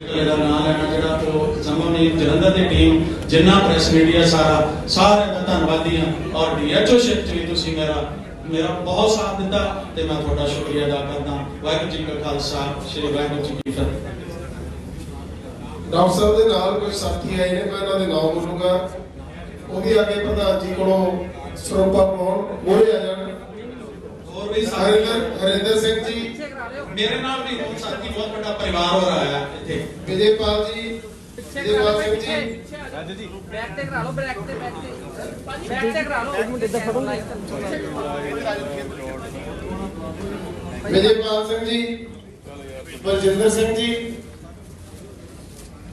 ਇਹਦਾ ਨਾਮ ਲੈਣਾ ਜਿਹੜਾ ਉਹ ਸਮਮ ਨੇ ਜਲੰਧਰ ਦੀ ਟੀਮ ਜਿੰਨਾ ਪ੍ਰੈਸ ਮੀਡੀਆ ਸਾਰਾ ਸਾਰਿਆਂ ਦਾ ਧੰਨਵਾਦੀ ਹਾਂ ਔਰ ਡੀਐਚਓ ਸ਼ਿਪ ਵੀ ਤੁਸੀਂ ਮੇਰਾ ਮੇਰਾ ਬਹੁਤ ਸਾਥ ਦਿੱਤਾ ਤੇ ਮੈਂ ਤੁਹਾਡਾ ਸ਼ੁਕਰੀਆ ਅਦਾ ਕਰਦਾ ਵਾਹਿਗੁਰੂ ਜੀ ਕਾ ਖਾਲਸਾ ਸ੍ਰੀ ਵਾਹਿਗੁਰੂ ਜੀ ਕੀ ਫਤਿਹ। ਡਾਕਟਰ ਸਾਹਿਬ ਦੇ ਨਾਲ ਕੁਝ ਸਾਥੀ ਆਏ ਨੇ ਮੈਂ ਇਹਨਾਂ ਦੇ ਨਾਮ ਬੋਲੂੰਗਾ ਉਹ ਵੀ ਅੱਗੇ ਪ੍ਰਧਾਨ ਜੀ ਕੋਲੋਂ ਸਰੋਪਾ ਆ ਜਾਣ। ਹੋਰ ਵੀ ਸਾਰੇ ਹਰਿੰਦਰ ਸਿੰਘ ਜੀ ਮੇਰੇ ਨਾਲ ਵੀ ਬਹੁਤ ਸਾਥੀ ਬਹੁਤ ਵੱਡਾ ਪਰਿਵਾਰ ਹੋ ਰਿਹਾ ਹੈ ਇੱਥੇ। ਵਿਜੇਪਾਲ ਜੀ ਵਿਜੇਪਾਲ ਸਿੰਘ ਜੀ। ਬੈਕ ਤੇ ਕਰਾ ਲਓ ਬੈਕ ਤੇ ਬੈਕ ਤੇ। ਬੈਕ ਤੇ ਕਰਾ ਲਓ। ਇੱਕ ਮਿੰਟ ਇੱਧਰ ਫੜੋ। ਵਿਜੇਪਾਲ ਸਿੰਘ ਜੀ ਬਲਜਿੰਦਰ ਸਿੰਘ ਜੀ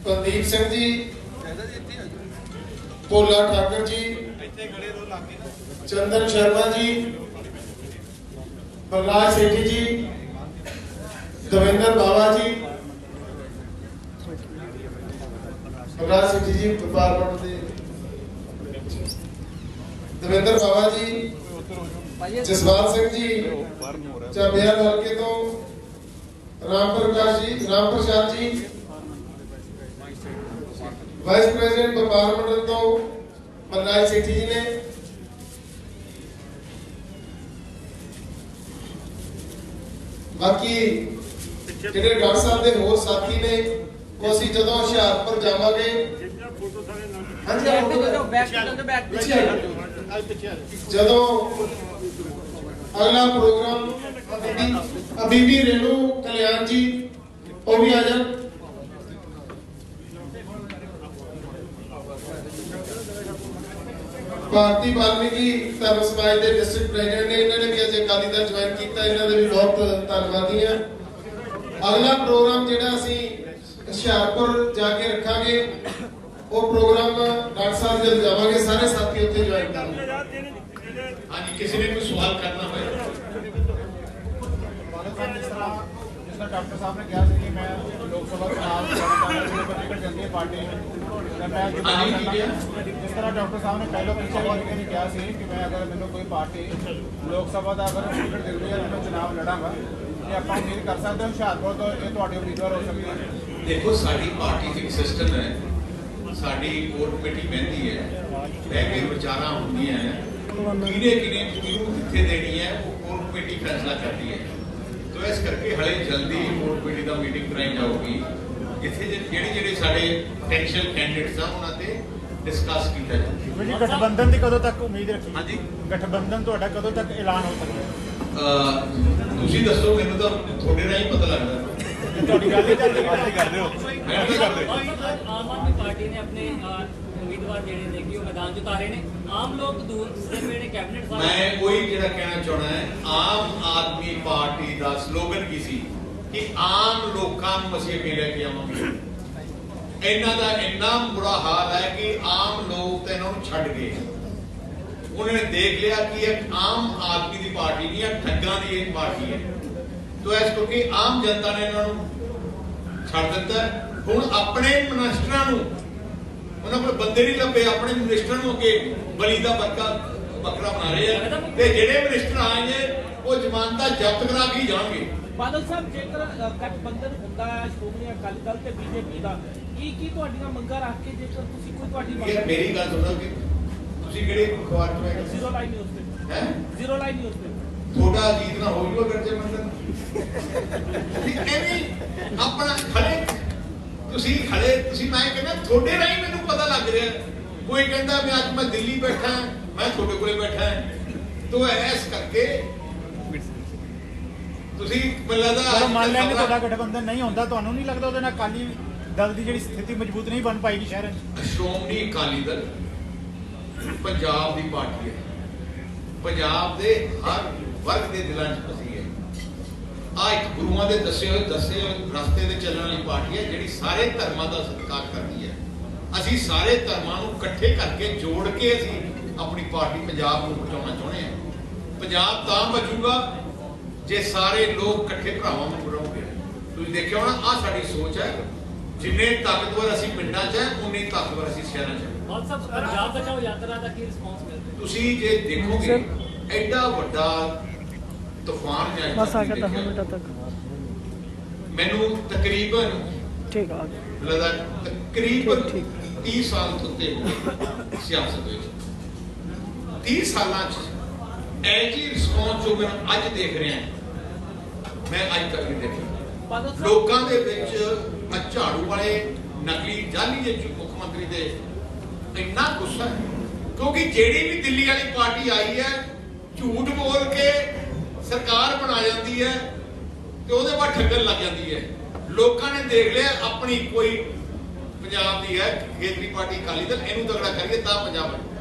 ਕੁਲਦੀਪ ਸਿੰਘ ਜੀ ਭੋਲਾ ਠਾਕਰ ਜੀ ਚੰਦਨ ਸ਼ਰਮਾ ਜੀ ਪ੍ਰਲਾਦ ਸੇਠੀ ਜੀ ਦਵਿੰਦਰ ਬਾਵਾ ਜੀ ਪ੍ਰਲਾਦ ਸੇਠੀ ਜੀ ਡਿਪਾਰਟਮੈਂਟ ਦੇ ਦਵਿੰਦਰ ਬਾਵਾ ਜੀ ਜਸਵਾਲ ਸਿੰਘ ਜੀ ਚਾਬਿਆ ਹਲਕੇ ਤੋਂ ਰਾਮ ਪ੍ਰਕਾਸ਼ ਜੀ ਰਾਮ ਪ੍ਰਸਾਦ ਜੀ ਵਾਈਸ ਪ੍ਰੈਜ਼ੀਡੈਂਟ ਵਪਾਰ ਮੰਡਲ ਤੋਂ ਮਨਰਾਜ ਸੇਠੀ ਜੀ ਨੇ ਬਾਕੀ ਜਿਹੜੇ ਡਾਕਟਰ ਸਾਹਿਬ ਦੇ ਹੋਰ ਸਾਥੀ ਨੇ ਉਹ ਅਸੀਂ ਜਦੋਂ ਹੁਸ਼ਿਆਰਪੁਰ ਜਾਵਾਂਗੇ। ਹਾਂਜੀ ਬੈਕ ਪਿੱਛੇ। ਜਦੋਂ ਅਗਲਾ ਪ੍ਰੋਗਰਾਮ ਅਬੀਬੀ ਰੇਣੂ ਕਲਿਆਣ ਜੀ ਉਹ ਵੀ ਆ ਜਾਣ। ਭਾਰਤੀ ਵਾਲਮੀਕੀ ਧਰਮ ਸਮਾਜ ਦੇ ਡਿਸਟ੍ਰਿਕਟ ਪ੍ਰੈਜ਼ੀਡੈਂਟ ਨੇ ਇਹਨਾਂ ਨੇ ਵੀ ਅੱਜ ਅਕਾਲੀ ਦਲ ਜੁਆਇਨ ਕੀਤਾ ਇਹਨਾਂ ਦੇ ਵੀ ਬਹੁਤ ਧੰਨਵਾਦੀ ਹਾਂ। ਅਗਲਾ ਪ੍ਰੋਗਰਾਮ ਜਿਹੜਾ ਅਸੀਂ ਹੁਸ਼ਿਆਰਪੁਰ ਜਾ ਕੇ ਰੱਖਾਂਗੇ ਉਹ ਪ੍ਰੋਗਰਾਮ ਡਾਕਟਰ ਸਾਹਿਬ ਜਦ ਜਾਵਾਂਗੇ ਸਾਰੇ ਸਾਥੀ ਉੱਥੇ ਜੁਆਇਨ ਕਰਨਗੇ। ਹਾਂਜੀ ਕਿਸੇ ਨੇ ਕੋਈ ਸਵਾਲ ਕਰਨਾ ਹੋਵੇ ਜਿਸ ਤਰ੍ਹਾਂ ਡਾਕਟਰ ਸਾਹਿਬ ਨੇ ਕਿਹਾ ਸੀ ਕਿ ਮੈਂ ਲੋਕ ਸਭਾ ਲੜਨਾ ਟਿਕਟ ਪਾਰਟੀ ਮੈਂ? ਜਿਸ ਤਰ੍ਹਾਂ ਡਾਕਟਰ ਸਾਹਿਬ ਨੇ ਪਹਿਲਾਂ ਪਿੱਛੇ ਵਾਰ ਕੇ ਕਿਹਾ ਸੀ ਕਿ ਮੈਂ ਅਗਰ ਮੈਨੂੰ ਕੋਈ ਪਾਰਟੀ ਲੋਕ ਸਭਾ ਦਾ ਅਗਰ ਟਿਕਟ ਦਿੰਦੀ ਹੈ ਤਾਂ ਮੈਂ ਚੁਣਾਵ ਲੜਾਂਗਾ। ਇਹ ਆਪਾਂ ਉਮੀਦ ਕਰ ਸਕਦੇ ਹਾਂ ਹੁਸ਼ਿਆਰਪੁਰ ਤੋਂ ਇਹ ਤੁਹਾਡੇ ਉਮੀਦਵਾਰ ਹੋ ਸਕਦੇ ਹਨ ਦੇਖੋ, ਸਾਡੀ ਪਾਰਟੀ ਦੀ ਸਿਸਟਮ ਹੈ, ਸਾਡੀ ਕੋਰ ਕਮੇਟੀ ਬਹਿੰਦੀ ਹੈ ਬਹਿ ਕੇ ਵਿਚਾਰਾਂ ਹੁੰਦੀਆਂ ਹੈ, ਕਿਹਨੇ ਕਿਹਨੇ ਕਿਹਨੂੰ ਕਿੱਥੇ ਦੇਣੀ ਹੈ, ਉਹ ਕੋਰ ਕਮੇਟੀ ਫੈਸਲਾ ਕਰਦੀ ਹੈ। ਤੋ ਇਸ ਕਰਕੇ ਹਲੇ ਜਲਦੀ ਕੋਰ ਕਮੇਟੀ ਦਾ ਮੀਟਿੰਗ ਕਰਾਈ ਜਾਊਗੀ। ਇੱਥੇ ਜਿਹੜੇ ਜਿਹੜੇ ਸਾਡੇ ਪੋਟੈਂਸ਼ੀਅਲ ਕੈਂਡੀਡੇਟਸ ਆ, ਉਹਨਾਂ ਤੇ ਡਿਸਕਸ ਕੀਤਾ ਜਾਊਗਾ ਜੀ ਗਠਬੰਧਨ ਦੀ ਕਦੋਂ ਤੱਕ ਉਮੀਦ ਰੱਖੀ? ਹਾਂਜੀ। ਗਠਬੰਧਨ ਤੁਹਾਡਾ ਕਦੋਂ ਤੱਕ ਐਲਾਨ ਹੋ ਸਕਦਾ ਹੈ? ਅਹ ਤੁਸੀਂ ਦੱਸੋ ਮੈਨੂੰ ਤਾਂ ਤੁਹਾਡੇ ਰਾਹੀਂ ਪਤਾ ਲੱਗਦਾ ਤੁਹਾਡੀ ਗੱਲ ਹੀ ਚੱਲਦੀ ਹੀ। ਕਰਦੇ ਹੋ। ਮੈਂ ਕੀ ਕਰਦੇ ਆਮ ਆਦਮੀ ਪਾਰਟੀ ਨੇ ਆਪਣੇ ਅਹ, ਉਮੀਦਵਾਰ ਜਿਹੜੇ ਨੇ ਕਿ ਉਹ ਮੈਦਾਨ 'ਚ ਉਤਾਰੇ ਨੇ। ਆਮ ਲੋਕ ਦੂਰ ਦੇ ਜਿਹੜੇ ਕੈਬਨਿਟ ਸਾਹਿਬ ਮੈਂ ਉਹੀ ਜਿਹੜਾ ਕਹਿਣਾ ਚਾਹਣਾ ਹੈ ਆਮ ਆਦਮੀ ਪਾਰਟੀ ਦਾ ਸਲੋਗਨ ਕੀ ਸੀ? ਕਿ ਆਮ ਲੋਕਾਂ ਨੂੰ ਅਸੀਂ ਅੱਗੇ ਲੈ ਕੇ ਆਵਾਂਗੇ। ਇਹਨਾਂ ਦਾ ਇੰਨਾ ਬੁਰਾ ਹਾਲ ਹੈ ਕਿ ਆਮ ਲੋਕ ਤਾਂ ਇਹਨਾਂ ਨੂੰ ਛੱਡ ਗਏ ਉਹਨਾਂ ਨੇ ਦੇਖ ਲਿਆ ਕਿ ਇਹ ਆਮ ਆਦਮੀ ਦੀ ਪਾਰਟੀ ਨਹੀਂ ਹੈ ਠੱਗਾਂ ਦੀ ਇਹ ਪਾਰਟੀ ਹੈ। ਤੋ ਇਸ ਕਰਕੇ ਆਮ ਜਨਤਾ ਨੇ ਇਹਨਾਂ ਨੂੰ ਛੱਡ ਦਿੱਤਾ ਹੁਣ ਆਪਣੇ ਮਨਿਸਟਰਾਂ ਨੂੰ, ਉਹਨਾਂ ਕੋਲ ਬੰਦੇ ਨਹੀਂ ਲੱਭੇ, ਆਪਣੇ ਮਿਨਿਸਟਰ ਨੂੰ ਅੱਗੇ ਬਲੀ ਦਾ ਬੱਕਾ ਬੱਕਰਾ ਬਣਾ ਰਹੇ ਆ। ਤੇ ਜਿਹੜੇ ਮਨਿਸਟਰ ਆਏ ਨੇ, ਉਹ ਜ਼ਮਾਨਤਾਂ ਜ਼ਬਤ ਕਰਾ ਕੇ ਜਾਣਗੇ। ਬਾਦਲ ਸਾਹਿਬ ਜੇਕਰ ਗਠਬੰਧਨ ਹੁੰਦਾ ਹੈ ਸ਼੍ਰੋਮਣੀ ਅਕਾਲੀ ਦਲ ਤੇ ਬੀਜੇਪੀ ਦਾ ਕੀ ਕੀ ਤੁਹਾਡੀਆਂ ਮੰਗਾਂ ਰੱਖ ਕੇ ਜੇਕਰ ਤੁਸੀਂ ਕੋਈ ਤੁਹਾਡੀ ਮੰਗ ਮੇਰੀ ਗੱਲ ਸੁਣੋ ਕਿ ਤੁਸੀਂ ਕਿਹੜੇ ਅਖਬਾਰ ਚ ਹੈ ਜ਼ੀਰੋ ਲਾਈਨ ਨਿਊਜ਼ ਤੇ। ਹੈ? ਜ਼ੀਰੋ ਲਾਈਨ ਨਿਊਜ਼ ਤੇ। ਤੁਹਾਡਾ ਅਜੀਤ ਨਾ ਹੋ ਜੂਗਾ ਗੱਜੇ ਤੁਸੀਂ ਐਵੇਂ ਆਪਣਾ ਖੜੇ ਤੁਸੀਂ ਖੜੇ ਤੁਸੀਂ ਮੈਂ ਕਹਿੰਦਾ ਤੁਹਾਡੇ ਰਾਹੀਂ ਮੈਨੂੰ ਪਤਾ ਲੱਗ ਰਿਹਾ ਕੋਈ ਕਹਿੰਦਾ ਮੈਂ ਅੱਜ ਮੈਂ ਦਿੱਲੀ ਬੈਠਾ ਮੈਂ ਤੁਹਾਡੇ ਕੋਲੇ ਬੈਠਾ। ਤੋ ਐਸ ਕਰਕੇ ਤੁਸੀਂ ਮੈਨੂੰ ਲੱਗਦਾ ਚਲੋ ਮੰਨ ਖਬਰਾਂ- ਤੁਹਾਡਾ ਗਠਬੰਧਨ ਨਹੀਂ ਹੁੰਦਾ ਤੁਹਾਨੂੰ ਨਹੀਂ ਲੱਗਦਾ ਉਹਦੇ ਨਾਲ ਅਕਾਲੀ ਦਲ ਦੀ ਜਿਹੜੀ ਸਥਿਤੀ ਮਜ਼ਬੂਤ ਨਹੀਂ ਬਣ ਪਾਏਗੀ ਸ਼ਹਿਰ 'ਚ? ਸ਼੍ਰੋਮਣੀ ਅਕਾਲੀ ਦਲ ਪੰਜਾਬ ਦੀ ਪਾਰਟੀ ਹੈ। ਪੰਜਾਬ ਦੇ ਹਰ ਵਰਗ ਦੇ ਦਿਲਾਂ 'ਚ ਵਸੀ ਹੈ। ਆ ਇੱਕ ਗੁਰੂਆਂ ਦੇ ਦੱਸੇ ਹੋਏ ਦੱਸੇ ਹੋਏ ਰਸਤੇ ਤੇ ਚੱਲਣ ਵਾਲੀ ਪਾਰਟੀ ਹੈ ਜਿਹੜੀ ਸਾਰੇ ਧਰਮਾਂ ਦਾ ਸਤਿਕਾਰ ਕਰਦੀ ਹੈ। ਅਸੀਂ ਸਾਰੇ ਧਰਮਾਂ ਨੂੰ ਇਕੱਠੇ ਕਰਕੇ ਜੋੜ ਕੇ ਅਸੀਂ ਆਪਣੀ ਪਾਰਟੀ ਪੰਜਾਬ ਨੂੰ ਬਚਾਉਣਾ ਚਾਹੁੰਦੇ ਹਾਂ। ਪੰਜਾਬ ਤਾਂ ਬਚੂਗਾ ਜੇ ਸਾਰੇ ਲੋਕ ਇਕੱਠੇ ਭਰਾਵਾਂ ਨੂੰ ਬਣਾਉਂਗੇ ਤੁਸੀਂ ਦੇਖਿਆ ਹੋਣਾ ਆ ਸਾਡੀ ਸੋਚ ਹੈ ਜਿੰਨੇ ਤਾਕਤਵਰ ਅਸੀਂ ਪਿੰਡਾਂ 'ਚ ਹੈ ਉਨੇ ਤਾਕਤਵਰ ਅਸੀਂ ਸ਼ਹਿਰਾਂ 'ਚ ਹਾਂ। ਬਾਦ ਸਾਹਿਬ ਪੰਜਾਬ ਬਚਾਓ ਯਾਤਰਾ ਦਾ ਕੀ ਰਿਸਪੌਂਸ ਮਿਲ ਰਿਹਾ ਤੁਸੀਂ ਜੇ ਦੇਖੋਗੇ ਐਡਾ ਵੱਡਾ ਤੂਫਾਨ ਜਾਂ ਬਸ ਆ ਗਿਆ 10 ਮਿੰਟਾਂ ਤੱਕ। ਮੈਨੂੰ ਤਕਰੀਬਨ ਠੀਕ ਆ ਲਗਾ ਤਕਰੀਬਨ 30 ਸਾਲ ਤੋਂ ਗਏ ਸਿਆਸਤ ਵਿੱਚ। 30 ਸਾਲਾਂ ਚ ਐਜੀ ਰਿਸਪੌਂਸ ਜੋ ਮੈਂ ਅੱਜ ਦੇਖ ਰਿਹਾ ਮੈਂ ਅੱਜ ਤੱਕ ਨਹੀਂ ਦੇਖਿਆ ਲੋਕਾਂ ਦੇ ਵਿੱਚ ਆਹ ਝਾੜੂ ਵਾਲੇ, ਨਕਲੀ ਜਾਲੀ ਦੇ ਮੁੱਖ ਮੰਤਰੀ ਦੇ ਇੰਨਾ ਗੁੱਸਾ ਹੈ, ਕਿਉਂਕਿ ਜਿਹੜੀ ਵੀ ਦਿੱਲੀ ਵਾਲੀ ਪਾਰਟੀ ਆਈ ਹੈ, ਝੂਠ ਬੋਲ ਕੇ ਸਰਕਾਰ ਬਣਾ ਜਾਂਦੀ ਹੈ ਤੇ ਉਹਦੇ ਬਾਅਦ ਠੱਗਣ ਲੱਗ ਜਾਂਦੀ ਹੈ ਲੋਕਾਂ ਨੇ ਦੇਖ ਲਿਆ, ਆਪਣੀ ਕੋਈ ਪੰਜਾਬ ਦੀ ਹੈ, ਖੇਤਰੀ ਪਾਰਟੀ ਅਕਾਲੀ ਦਲ, ਇਹਨੂੰ ਤਗੜਾ ਕਰੀਏ ਤਾਂ ਪੰਜਾਬ ਬਣੇ।